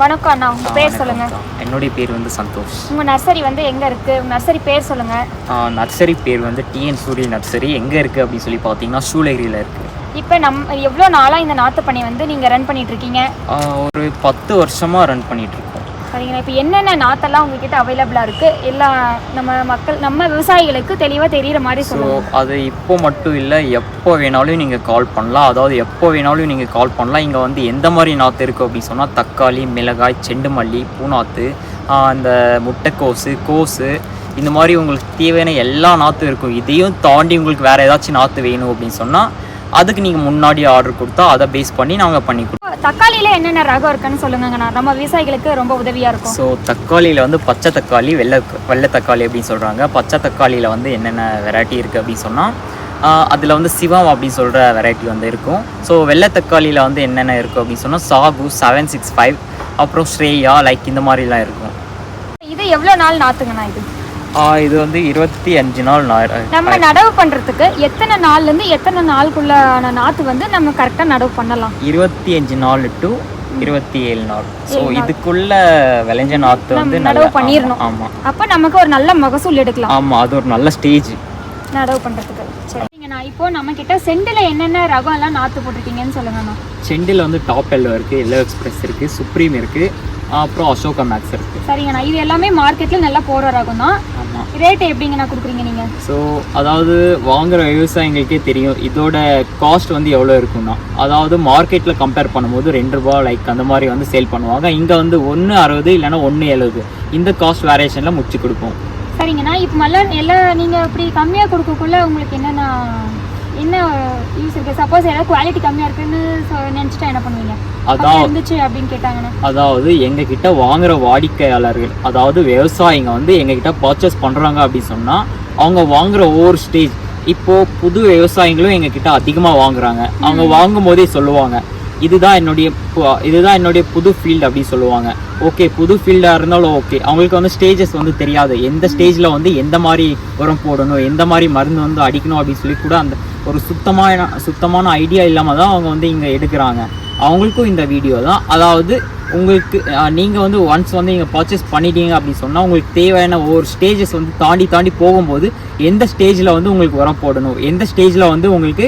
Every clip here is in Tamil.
வணக்கம் அண்ணா. உங்க பேர் சொல்லுங்க. என்னுடைய பேர் வந்து சந்தோஷ். உங்க நர்சரி வந்து எங்க இருக்கு? உங்க நர்சரி பேர் சொல்லுங்க. நர்சரி பேர் வந்து டிஎன் சூரிய நர்சரி. எங்கே இருக்குது அப்படின்னு சொல்லி பார்த்தீங்கன்னா சூளகிரியில் இருக்குது இப்போ நம் எவ்வளோ நாளா இந்த நாத்து பண்ணை வந்து நீங்க ரன் பண்ணிட்டு இருக்கீங்க? ஒரு பத்து வருஷமாக ரன் பண்ணிகிட்ருக்கோம் சரிங்களா? இப்போ என்னென்ன நாத்தெல்லாம் உங்ககிட்ட அவைலபிளா இருக்கு? எல்லாம் நம்ம மக்கள் நம்ம விவசாயிகளுக்கு தெளிவா தெரியுற மாதிரி ஸோ சொல்லுங்க. அது இப்போ மட்டும் இல்லை எப்போ வேணாலும் நீங்கள் கால் பண்ணலாம். அதாவது எப்போ வேணாலும் நீங்கள் கால் பண்ணலாம். இங்கே வந்து எந்த மாதிரி நாற்று இருக்குது அப்படின்னு சொன்னால் தக்காளி மிளகாய் செண்டு மல்லி பூநாத்து இந்த முட்டைக்கோசு கோஸு இந்த மாதிரி உங்களுக்கு தேவையான எல்லா நாற்றும் இருக்கும். இதையும் தாண்டி உங்களுக்கு வேறு ஏதாச்சும் நாற்று வேணும் அப்படின்னு சொன்னால் அதுக்கு நீங்கள் முன்னாடி ஆர்டர் கொடுத்தா அதை பேஸ் பண்ணி நாங்கள் பண்ணி கொடுப்போம். தக்காளியில என்னென்ன ரகம் இருக்குன்னு சொல்லுங்கண்ணா நம்ம விவசாயிகளுக்கு ரொம்ப உதவியா இருக்கும். ஸோ தக்காளியில் வந்து பச்சை தக்காளி வெள்ளை வெள்ளை தக்காளி அப்படின்னு சொல்கிறாங்க பச்சை தக்காளியில் வந்து என்னென்ன வெரைட்டி இருக்குது அப்படின்னு சொன்னால் அதில் வந்து சிவம் அப்படின்னு சொல்கிற வெரைட்டி வந்து இருக்கும். ஸோ வெள்ளை தக்காளியில் வந்து என்னென்ன இருக்குது அப்படின்னு சொன்னால் சாகு செவன் சிக்ஸ் ஃபைவ் அப்புறம் ஸ்ரேயா லைக் இந்த மாதிரிலாம் இருக்கும். இது எவ்வளோ நாள் நாத்துங்கண்ணா இது? இது வந்து இருபத்தி அஞ்சு நாள் நம்ம நடவு பண்றதுக்கு எத்தனை நாள்ல இருந்து எத்தனை நாளுக்குள்ளான நாத்து வந்து நம்ம கரெக்டா நடவு பண்ணலாம்? இருபத்தி அஞ்சு நாள் டு இருபத்தி ஏழு நாள். ஸோ இதுக்குள்ள விளைஞ்ச நாற்று வந்து நம்ம நடவு பண்ணிரணும். ஆமாம் அப்ப நமக்கு ஒரு நல்ல மகசூல் எடுக்கலாம். ஆமாம் அது ஒரு நல்ல ஸ்டேஜ் நடவு பண்றதுக்கு. சரிங்கண்ணா இப்போ நம்ம கிட்ட செண்டுல என்னென்ன ரகம் எல்லாம் நாத்து போட்டிருக்கீங்கன்னு சொல்லுங்கண்ணா செண்டில் வந்து டாப் எல்லோ இருக்குது எல்லோ எக்ஸ்பிரஸ் இருக்குது சுப்ரீம் இருக்குது அப்புறம் அசோகா மேக்ஸ் இருக்குது சரிங்கண்ணா இது எல்லாமே மார்க்கெட்ல நல்லா போற ரகம் தான் ரேட் எப்படிங்கண்ணா கொடுக்குறீங்க நீங்க? ஸோ அதாவது வாங்குற விவசாயிங்களுக்கே தெரியும் இதோட காஸ்ட் வந்து எவ்வளோ இருக்கும்னா. அதாவது மார்க்கெட்டில் கம்பேர் பண்ணும்போது ரெண்டு ரூபா லைக் அந்த மாதிரி வந்து சேல் பண்ணுவாங்க. இங்கே வந்து ஒன்று அறுபது இல்லைன்னா ஒன்று எழுபது. இந்த காஸ்ட் வேரியேஷனில் முடிச்சு கொடுப்போம். சரிங்கண்ணா இப்போ மல்ல எல்லாம் நீங்க இப்படி கம்மியா கொடுக்கக்குள்ள உங்களுக்கு என்னென்ன என்ன யூஸ் இருக்கு. சப்போஸ் ஏதாவது குவாலிட்டி கம்மியா இருக்குன்னு நினைச்சிட்டா என்ன பண்ணுவீங்க? அதான். இருந்துச்சு அப்படின்னு கேட்டாங்கன்னா? அதாவது எங்ககிட்ட வாங்குற வாடிக்கையாளர்கள் அதாவது விவசாயிங்க வந்து எங்ககிட்ட பர்ச்சேஸ் பண்ணுறாங்க அப்படின்னு சொன்னால் அவங்க வாங்குற ஒவ்வொரு ஸ்டேஜ் இப்போ புது விவசாயிகளும் எங்ககிட்ட அதிகமாக வாங்குறாங்க. அவங்க வாங்கும் போதே சொல்லுவாங்க இதுதான் என்னுடைய இதுதான் என்னுடைய புது ஃபீல்டு அப்படின்னு சொல்லுவாங்க. ஓகே புது ஃபீல்டாக இருந்தாலும் ஓகே அவங்களுக்கு வந்து ஸ்டேஜஸ் வந்து தெரியாது. எந்த ஸ்டேஜில் வந்து எந்த மாதிரி உரம் போடணும் எந்த மாதிரி மருந்து வந்து அடிக்கணும் அப்படின்னு சொல்லி கூட அந்த ஒரு சுத்தமான சுத்தமான ஐடியா இல்லாமல் தான் அவங்க வந்து இங்கே எடுக்கிறாங்க. அவங்களுக்கும் இந்த வீடியோ தான். அதாவது உங்களுக்கு நீங்கள் வந்து ஒன்ஸ் வந்து நீங்கள் பர்ச்சேஸ் பண்ணிட்டீங்க அப்படின்னு சொன்னால் உங்களுக்கு தேவையான ஒவ்வொரு ஸ்டேஜஸ் வந்து தாண்டி தாண்டி போகும்போது எந்த ஸ்டேஜில் வந்து உங்களுக்கு உரம் போடணும்? எந்த ஸ்டேஜில் வந்து உங்களுக்கு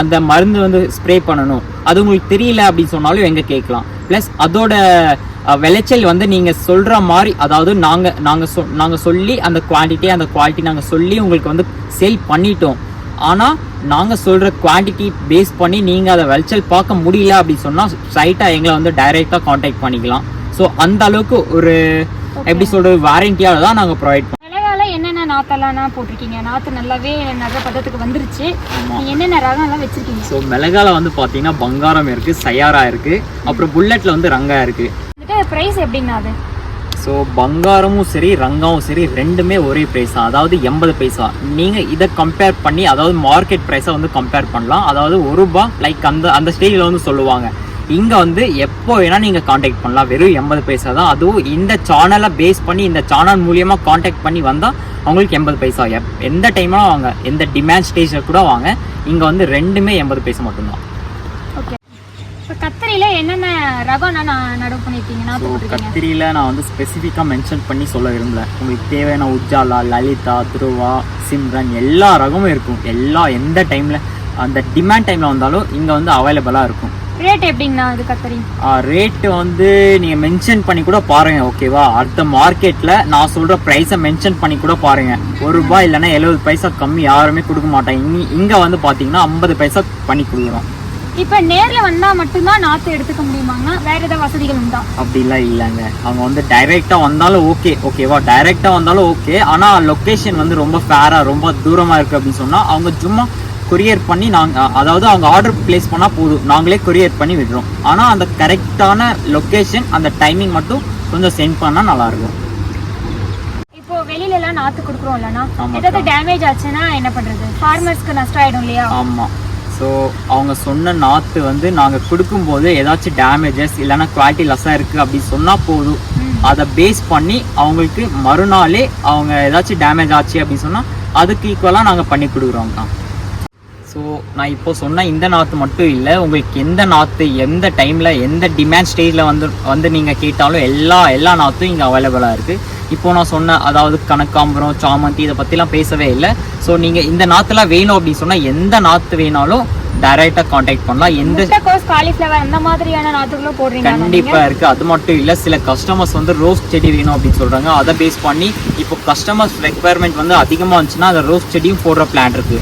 அந்த மருந்து வந்து ஸ்ப்ரே பண்ணணும்? அது உங்களுக்கு தெரியல அப்படின்னு சொன்னாலும் எங்கே கேட்கலாம். ப்ளஸ் அதோட விளைச்சல் வந்து நீங்கள் சொல்கிற மாதிரி அதாவது நாங்கள் நாங்கள் சொ நாங்கள் சொல்லி அந்த குவான்டிட்டி அந்த குவாலிட்டி நாங்கள் சொல்லி உங்களுக்கு வந்து சேல் பண்ணிட்டோம். ஆனால் நாங்கள் சொல்கிற குவான்டிட்டி பேஸ் பண்ணி நீங்கள் அதை விளைச்சல் பார்க்க முடியல அப்படின்னு சொன்னால் ஸ்ட்ரைட்டாக எங்களை வந்து டைரெக்டாக காண்டாக்ட் பண்ணிக்கலாம். ஸோ அந்த அளவுக்கு ஒரு எப்படி சொல்கிறது வாரண்டியாக தான் நாங்கள் ப்ரொவைட் மிளகால என்னென்ன நாத்தெல்லாம் போட்டிருக்கீங்க? நாத்து நல்லாவே நடுற பதத்துக்கு வந்துருச்சு. என்னென்ன ரகம் எல்லாம் வச்சிருக்கீங்க? ஸோ மிளகால வந்து பார்த்தீங்கன்னா பங்காரம் இருக்குது சையாரா இருக்குது அப்புறம் புல்லட்டில் வந்து ரங்கா இருக்குது வந்துட்டு ப்ரைஸ் எப்படிங்கண்ணா அது? ஸோ பங்காரமும் சரி ரங்காவும் சரி ரெண்டுமே ஒரே ப்ரைஸ் தான். அதாவது எண்பது பைசா நீங்கள் இதை கம்பேர் பண்ணி அதாவது மார்க்கெட் ப்ரைஸை வந்து கம்பேர் பண்ணலாம். அதாவது ஒரு ரூபா லைக் அந்த அந்த ஸ்டேஜில் வந்து சொல்லுவாங்க. இங்கே வந்து எப்போ வேணால் நீங்கள் காண்டாக்ட் பண்ணலாம். வெறும் எண்பது பைசா தான். அதுவும் இந்த சேனலை பேஸ் பண்ணி இந்த சேனல் மூலியமாக காண்டாக்ட் பண்ணி வந்தால் அவங்களுக்கு எண்பது பைசா எப் எந்த டைம்லாம் வாங்க எந்த டிமாண்ட் ஸ்டேஜில் கூட வாங்க இங்கே வந்து ரெண்டுமே எண்பது பைசா மட்டும்தான். கத்திரியில என்னென்ன ரகம் நான் நடவு பண்ணிருக்கீங்க நாத்து ஸோ கத்திரியில் நான் வந்து ஸ்பெசிஃபிக்காக மென்ஷன் பண்ணி சொல்ல விரும்பல. உங்களுக்கு தேவையான உஜாலா லலிதா துருவா சிம்ரன் எல்லா ரகமும் இருக்கும். எல்லா எந்த டைமில் அந்த டிமாண்ட் டைமில் வந்தாலும் இங்கே வந்து அவைலபிளாக இருக்கும். ரேட் எப்படிங்கண்ணா இது கத்திரி? ரேட்டு வந்து நீங்கள் மென்ஷன் பண்ணி கூட பாருங்க ஓகேவா அடுத்த மார்க்கெட்டில் நான் சொல்கிற ப்ரைஸை மென்ஷன் பண்ணி கூட பாருங்க. ஒரு ரூபாய் இல்லைன்னா எழுபது பைசா கம்மி யாருமே கொடுக்க மாட்டாங்க. இங்கே இங்கே வந்து பார்த்தீங்கன்னா ஐம்பது பைசா பண்ணி கொடுக்குறோம். இப்போ நேர்ல வந்தா மட்டும்தான் நாத்து எடுத்துக்க முடியுமாங்கண்ணா வேற ஏதாவது வசதிகள் உண்டா? அப்படிலாம் இல்லைங்க. அவங்க வந்து டைரெக்டாக வந்தாலும் ஓகே ஓகேவா டைரெக்டாக வந்தாலும் ஓகே ஆனால் லொக்கேஷன் வந்து ரொம்ப ஃபேராக ரொம்ப தூரமாக இருக்குது அப்படின்னு சொன்னால் அவங்க சும்மா கொரியர் பண்ணி நாங்கள் அதாவது அவங்க ஆர்டர் ப்ளேஸ் பண்ணால் போதும். நாங்களே கொரியர் பண்ணி விடுறோம். ஆனால் அந்த கரெக்டான லொக்கேஷன் அந்த டைமிங் மட்டும் கொஞ்சம் சென்ட் பண்ணால் நல்லாயிருக்கும். இப்போ வெளியில எல்லாம் நாத்து கொடுக்குறோம் இல்லைன்னா. ஏதாவது டேமேஜ் ஆச்சுன்னா என்ன பண்றது? ஃபார்மர்ஸ்க்கு நஷ்டம் ஆயிடும் இல்லையா? ஆமாம் ஸோ அவங்க சொன்ன நாற்று வந்து நாங்கள் கொடுக்கும்போது ஏதாச்சும் டேமேஜஸ் இல்லைன்னா குவாலிட்டி லெஸ்ஸாக இருக்குது அப்படின்னு சொன்னால் போதும். அதை பேஸ் பண்ணி அவங்களுக்கு மறுநாளே அவங்க ஏதாச்சும் டேமேஜ் ஆச்சு அப்படின்னு சொன்னால் அதுக்கு ஈக்குவலாக நாங்கள் பண்ணி கொடுக்குறோம்க்கா ஸோ ஸோ நான் இப்போ சொன்ன இந்த நாற்று மட்டும் இல்லை உங்களுக்கு எந்த நாற்று எந்த டைமில் எந்த டிமாண்ட் ஸ்டேஜில் வந்து வந்து நீங்கள் கேட்டாலும் எல்லா எல்லா நாற்றும் இங்கே அவைலபிளாக இருக்குது இப்போ நான் சொன்ன அதாவது கனகாம்பரம் சாமந்தி இதை பற்றிலாம் பேசவே இல்லை. ஸோ நீங்கள் இந்த நாற்றுலாம் வேணும் அப்படின்னு சொன்னால் எந்த நாற்று வேணாலும் டைரெக்டாக காண்டாக்ட் பண்ணலாம். எந்த முட்டைக்கோஸ் காலிஃப்ளவர் அந்த மாதிரியான நாற்றுகளும் போடுறீங்க கண்டிப்பா இருக்கு. அது மட்டும் இல்ல சில கஸ்டமர்ஸ் வந்து ரோஸ் செடி வேணும் அப்படின்னு சொல்றாங்க. அதை பேஸ் பண்ணி இப்போ கஸ்டமர்ஸ் ரெக்குவயர்மெண்ட் வந்து அதிகமா இருந்துச்சுன்னா அந்த ரோஸ் செடியும் போடுற பிளான் இருக்கு.